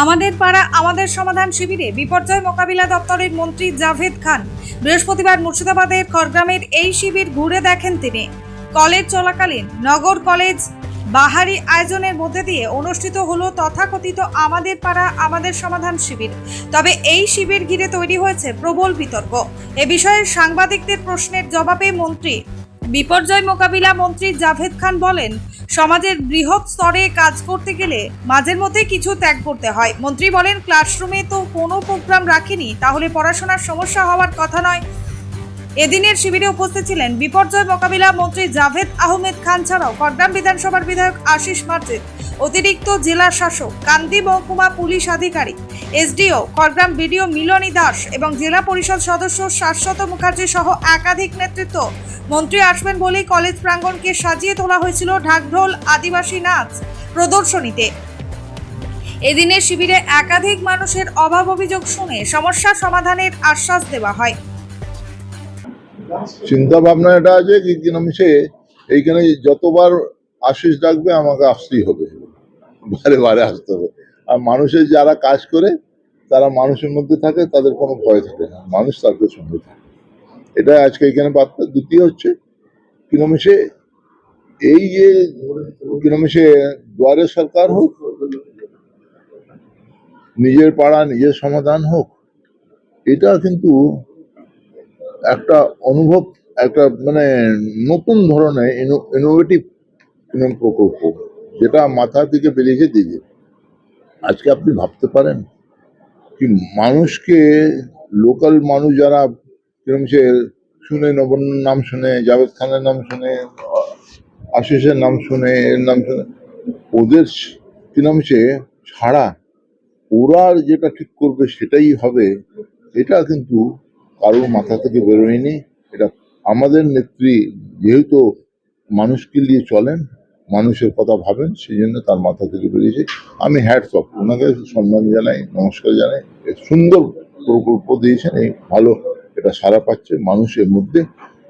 আমাদের পাড়া আমাদের সমাধান শিবিরে বিপর্যয় মোকাবিলা দপ্তরের মন্ত্রী জাভেদ খান বৃহস্পতিবার মুর্শিদাবাদের খড়গ্রামের এই শিবির ঘুরে দেখেন তিনি। কলেজ চলাকালীন নগর কলেজ বাহারি আয়োজনের মধ্যে দিয়ে অনুষ্ঠিত হলো তথাকথিত আমাদের পাড়া আমাদের সমাধান শিবির। তবে এই শিবির ঘিরে তৈরি হয়েছে প্রবল বিতর্ক। এ বিষয়ে সাংবাদিকদের প্রশ্নের জবাবে মন্ত্রী বিপর্যয় মোকাবিলা মন্ত্রী জাভেদ খান বলেন, সমাজের বৃহৎ স্তরে কাজ করতে গেলে মাঝের মধ্যে কিছু ত্যাগ করতে হয়। মন্ত্রী বলেন ক্লাসরুমে তো কোনো প্রোগ্রাম রাখেনি, তাহলে পড়াশোনার সমস্যা হওয়ার কথা নয়। এদিনের শিবিরে উপস্থিত ছিলেন বিপর্যয় মোকাবিলা মন্ত্রী জাভেদ আহমেদ খান ছাড়াও করগ্রাম বিধানসভার বিধায়ক আশিস মার্জিদ অতিরিক্ত জেলা শাসক, কান্দি মহকুমা পুলিশ আধিকারিক, এসডিও করগ্রাম বিডিও মিলনী দাস এবং জেলা পরিষদ সদস্য শাশ্বত মুখার্জি সহ একাধিক নেতৃত্ব। মন্ত্রী আসবেন বলেই কলেজ প্রাঙ্গণকে সাজিয়ে তোলা হয়েছিল ঢাকঢোল আদিবাসী নাচ প্রদর্শনীতে। এদিনের শিবিরে একাধিক মানুষের অভাব অভিযোগ শুনে সমস্যা সমাধানের আশ্বাস দেওয়া হয়। চিন্তা ভাবনা এটা আছে কি কিনামিশে এইখানে যতবার আশিস ডাকবে, আমাকে আসতেই হবে। বারে বারে আসতে হবে। আর মানুষের যারা কাজ করে, তারা মানুষের মধ্যে থাকে, তাদের কোনো ভয় থাকে না। মানুষ তাদের সঙ্গে থাকে। এটা আজকে এখানে বার্তা। দ্বিতীয় হচ্ছে কিনামিশে এই যে কিনামিশে দুয়ারে সরকার হোক, নিজের পাড়া, নিজের সমাধান হোক, এটা কিন্তু একটা অনুভব, একটা মানে নতুন ধরনের ইনোভেটিভ প্রকল্প, যেটা মাথা থেকে বেরিয়েছে দিকে। আজকে আপনি ভাবতে পারেন কি মানুষকে, লোকাল মানুষ যারা কিরম সে শুনে নবন্যার নাম শুনে জাভেদ খানের নাম শুনে, আশিসের নাম শুনে, এর নাম শুনে, ওদের কিরম সে ছাড়া ওরা যেটা ঠিক করবে সেটাই হবে, এটা কিন্তু কারোর মাথা থেকে বেরোয়নি। এটা আমাদের নেত্রী, যেহেতু মানুষকে নিয়ে চলেন মানুষের কথা ভাবেন সেই জন্য তার মাথা থেকে বেরিয়েছে। আমি হ্যাটস অফ ওনাকে সম্মান জানাই, নমস্কার জানাই। সুন্দর প্রকল্প দিয়েছেন, এই ভালো এটা সারা পাচ্ছে মানুষের মধ্যে।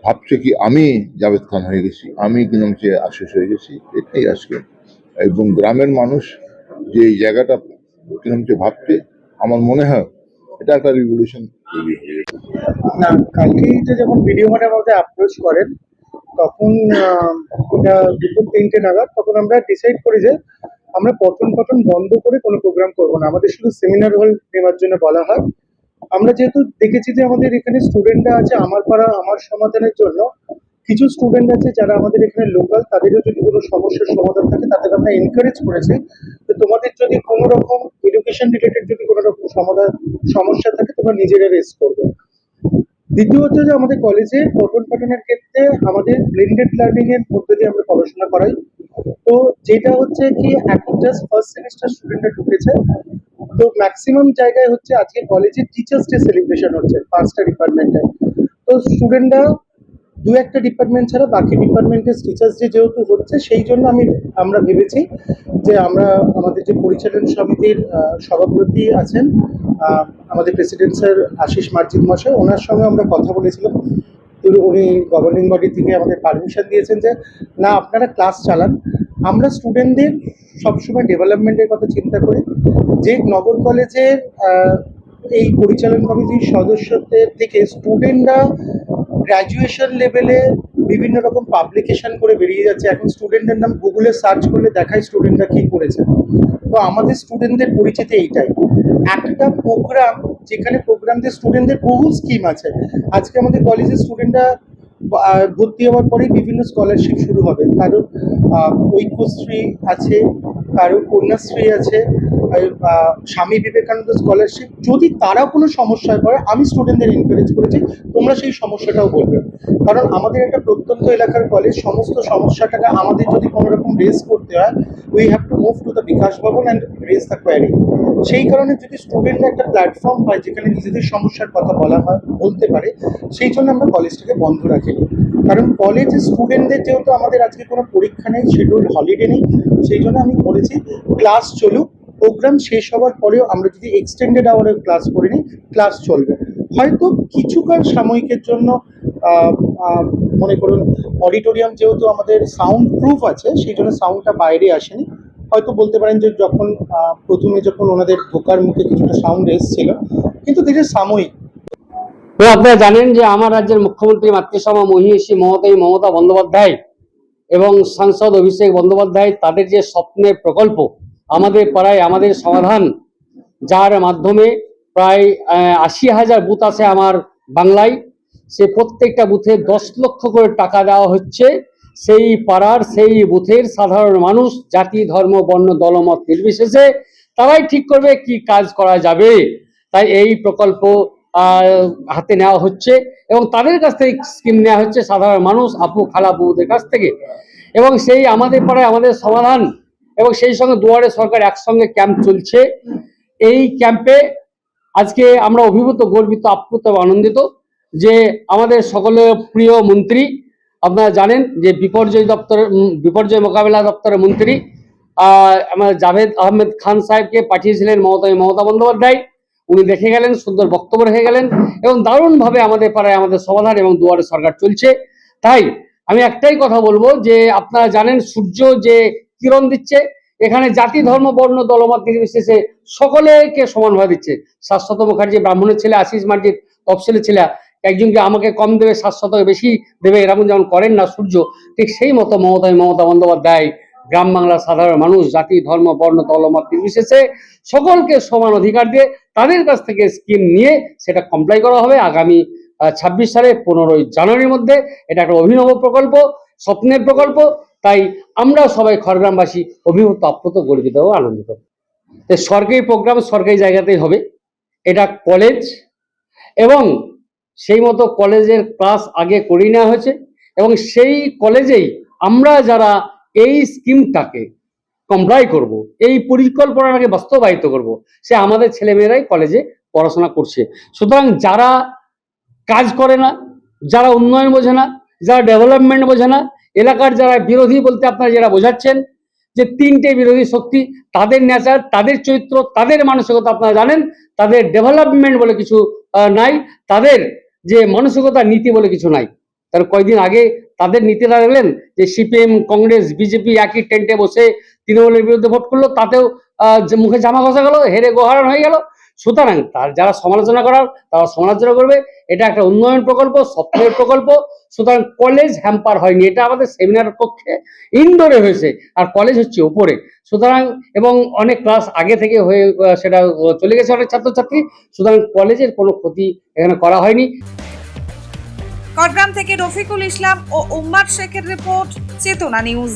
ভাবছে কি আমি জাভেদ খান হয়ে গেছি, আমি কিরম সে আশিস হয়ে গেছি, এটাই আজকে। এবং গ্রামের মানুষ যে এই জায়গাটা কিরম সে ভাবছে, আমার মনে হয় এটা একটা রিভলিউশন তৈরি হয়ে যাবে। না কালকেইটা যখন ভিডিও আমাদের অ্যাপ্রোচ করেন তখন এটা দুপুর তিনটে নাগাদ, তখন আমরা ডিসাইড করি যে আমরা পঠন পঠন বন্ধ করে কোনো প্রোগ্রাম করব না। আমাদের শুধু সেমিনার হল নেওয়ার জন্য বলা হয়। আমরা যেহেতু দেখেছি যে আমাদের এখানে স্টুডেন্টরা আছে, আমার পাড়া, আমার সমাধানের জন্য, কিছু স্টুডেন্ট আছে যারা আমাদের এখানে লোকাল তাদেরও যদি কোনো সমস্যার সমাধান থাকে তাদের আমরা এনকারেজ করেছি যে তোমাদের যদি কোনো রকম এডুকেশন রিলেটেড যদি কোনো রকম সমাধান, সমস্যা থাকে, তোমরা নিজেরা রেস করবে। দ্বিতীয়ত যে আমাদের কলেজে পঠন পাঠনের ক্ষেত্রে আমাদের ব্লেন্ডেড লার্নিং এর মধ্যে দিয়ে আমরা পড়াশোনা করাই। তো যেটা হচ্ছে কি, এখন জাস্ট ফার্স্ট সেমিস্টার স্টুডেন্টরা ঢুকেছে। তো ম্যাক্সিমাম জায়গায় হচ্ছে আজকে কলেজে টিচার্স ডে সেলিব্রেশন হচ্ছে, পাঁচটা ডিপার্টমেন্টে তো স্টুডেন্টরা দু একটা ডিপার্টমেন্ট ছাড়া বাকি ডিপার্টমেন্টের টিচার্স ডে যেহেতু হচ্ছে, সেই জন্য আমি, আমরা ভেবেছি যে আমরা আমাদের যে পরিচালন সমিতির সভাপতি আছেন আমাদের প্রেসিডেন্ট স্যার আশিস মার্জিদ মশাই, ওনার সঙ্গে আমরা কথা বলেছিলাম। উনি গভর্নিং বডি থেকে আমাদের পারমিশন দিয়েছেন যে, না, আপনারা ক্লাস চালান। আমরা স্টুডেন্টদের সবসময় ডেভেলপমেন্টের কথা চিন্তা করি। যে নগর কলেজের এই পরিচালন কমিটির সদস্যদের থেকে স্টুডেন্টরা গ্র্যাজুয়েশন লেভেলে বিভিন্ন রকম পাবলিকেশন করে বেরিয়ে যাচ্ছে। এখন স্টুডেন্টের নাম গুগলে সার্চ করলে দেখায় স্টুডেন্টরা কী করেছে। তো আমাদের স্টুডেন্টদের পরিচিতি এইটাই। একটা প্রোগ্রাম যেখানে প্রোগ্রামদের স্টুডেন্টদের বহু স্কিম আছে। আজকে আমাদের কলেজের স্টুডেন্টরা ভর্তি হওয়ার পরেই বিভিন্ন স্কলারশিপ শুরু হবে। কারোর ঐক্যশ্রী আছে কারোর কন্যাশ্রী আছে স্বামী বিবেকানন্দ স্কলারশিপ যদি তারা কোনো সমস্যায় পড়ে, আমি স্টুডেন্টদের এনকারেজ করেছি, তোমরা সেই সমস্যাটাও বলবে। কারণ আমাদের একটা প্রত্যন্ত এলাকার কলেজ সমস্ত সমস্যাটাকে আমাদের যদি কোনো রকম রেস করতে হয় we have to move to the Bikash Bhavan and race the query সেই কারণে যদি স্টুডেন্টরা একটা প্ল্যাটফর্ম পায়, যেখানে নিজেদের সমস্যার কথা বলা হয়, বলতে পারে, সেই জন্য আমরা কলেজটাকে বন্ধ রাখিনি কারণ কলেজে স্টুডেন্টদের যেহেতু আমাদের আজকে কোনো পরীক্ষা নেই শিডিউল হলিডে নেই, সেই জন্য আমি বলেছি ক্লাস চলুক প্রোগ্রাম শেষ হওয়ার পরেও আমরা যদি এক্সটেন্ডেড আওয়ারে ক্লাস করে নিই ক্লাস চলবে। হয়তো কিছুকাল সাময়িকের জন্য মনে করুন অডিটোরিয়াম যেহেতু আমাদের সাউন্ড প্রুফ আছে, সেই জন্য সাউন্ডটা বাইরে আসেনি। হয়তো বলতে পারেন যে যখন প্রথমে যখন ওনাদের ঢোকার মুখে কিছুটা সাউন্ড এসেছিল, কিন্তু এটা সাময়িক। তো আপনারা জানেন যে আমার রাজ্যের মুখ্যমন্ত্রী মাতৃসভা মহিষী মমতাই মমতা বন্দ্যোপাধ্যায় এবং সাংসদ অভিষেক বন্দ্যোপাধ্যায়, তাদের যে স্বপ্নের প্রকল্প আমাদের পাড়ায় আমাদের সমাধান, যার মাধ্যমে প্রায় আশি হাজার বুথ আছে আমার বাংলায়। সে প্রত্যেকটা বুথে দশ লক্ষ করে টাকা দেওয়া হচ্ছে। সেই পাড়ার সেই বুথের সাধারণ মানুষ, জাতি, ধর্ম, বর্ণ দলমত নির্বিশেষে তারাই ঠিক করবে কি কাজ করা যাবে। তাই এই প্রকল্প হাতে নেওয়া হচ্ছে এবং তাদের কাছ থেকে স্কিম নেওয়া হচ্ছে সাধারণ মানুষ, আপু খালা বউদের কাছ থেকে। এবং সেই আমাদের পাড়ায় আমাদের সমাধান এবং সেই সঙ্গে দুয়ারে সরকার একসঙ্গে ক্যাম্প চলছে। এই ক্যাম্পে আজকে আমরা অভিভূত, গর্বিত, আপ্লুত আনন্দিত যে আমাদের সকলের প্রিয় মন্ত্রী, আপনারা জানেন যে বিপর্যয় দপ্তরের বিপর্যয় মোকাবেলা দপ্তরের মন্ত্রী আমার জাভেদ আহমেদ খান সাহেবকে পাঠিয়েছিলেন মমতা মমতা বন্দ্যোপাধ্যায়। উনি দেখে গেলেন, সুন্দর বক্তব্য রেখে গেলেন এবং দারুণভাবে আমাদের পাড়ায় আমাদের সমাধান এবং দুয়ারে সরকার চলছে। তাই আমি একটাই কথা বলব যে আপনারা জানেন সূর্য যে কিরণ দিচ্ছে, এখানে জাতি, ধর্ম, বর্ণ, দলমত নির্বিশেষে সকলেকে সমানভাবে দিচ্ছে। শাশ্বত মুখার্জি ব্রাহ্মণের ছেলে, আশিস মার্জিত তফসিলের ছেলে, একজনকে আমাকে কম দেবে শাশ্বত বেশি দেবে, এরকম যেমন করেন না সূর্য, ঠিক সেই মতো মমতা মমতা বন্দ্যোপাধ্যায়, গ্রাম বাংলার সাধারণ মানুষ, জাতি, ধর্ম, বর্ণ, দলমত নির্বিশেষে সকলকে সমান অধিকার দিয়ে তাদের কাছ থেকে স্কিম নিয়ে সেটা কমপ্লাই করা হবে। আগামী ছাব্বিশ সালে পনেরোই জানুয়ারির মধ্যে এটা একটা অভিনব প্রকল্প, স্বপ্নের প্রকল্প। তাই আমরা সবাই খড়গ্রামবাসী অভিভূত, আপ্লুত, গর্বিত ও আনন্দিত। তো সরকারি প্রোগ্রাম সরকারি জায়গাতেই হবে। এটা কলেজ এবং সেই মতো কলেজের ক্লাস আগে করিয়ে নেওয়া হয়েছে এবং সেই কলেজেই আমরা যারা এই স্কিমটাকে কমপ্লাই করব, এই পরিকল্পনাটাকে বাস্তবায়িত করব, সে আমাদের ছেলেমেয়েরাই কলেজে পড়াশোনা করছে। সুতরাং যারা কাজ করে না, যারা উন্নয়ন বোঝে না, যারা ডেভেলপমেন্ট বোঝে না এলাকার যারা বিরোধী বলতে আপনারা যারা বোঝাচ্ছেন, যে তিনটে বিরোধী শক্তি, তাদের নেচার তাদের চরিত্র, তাদের মানসিকতা আপনারা জানেন, তাদের ডেভেলপমেন্ট বলে কিছু নাই, তাদের যে মানসিকতা নীতি বলে কিছু নাই। তার কয়েকদিন আগে তাদের নীতিটা দেখলেন যে সিপিএম, কংগ্রেস, বিজেপি একই টেন্টে বসে তৃণমূলের বিরুদ্ধে ভোট করল, তাতেও মুখে জামা ঘষা গেল, হেরে গোহারান হয়ে গেল। সুতরাং তার যারা সমালোচনা করার, তারা সমালোচনা করবে। এটা একটা উন্নয়ন প্রকল্প স্বপ্নের প্রকল্প। সুতরাং কলেজ হ্যাম্পার হয়নি, এটা আমাদের সেমিনার কক্ষে ইনডোরে হয়েছে, আর কলেজ হচ্ছে উপরে। সুতরাং, এবং অনেক ক্লাস আগে থেকে হয়ে সেটা চলে গেছে অনেক ছাত্রছাত্রী। সুতরাং কলেজের কোনো ক্ষতি এখানে করা হয়নি। করগ্রাম থেকে রফিকুল ইসলাম ও উম্মাদ শেখের রিপোর্ট চেতনা নিউজ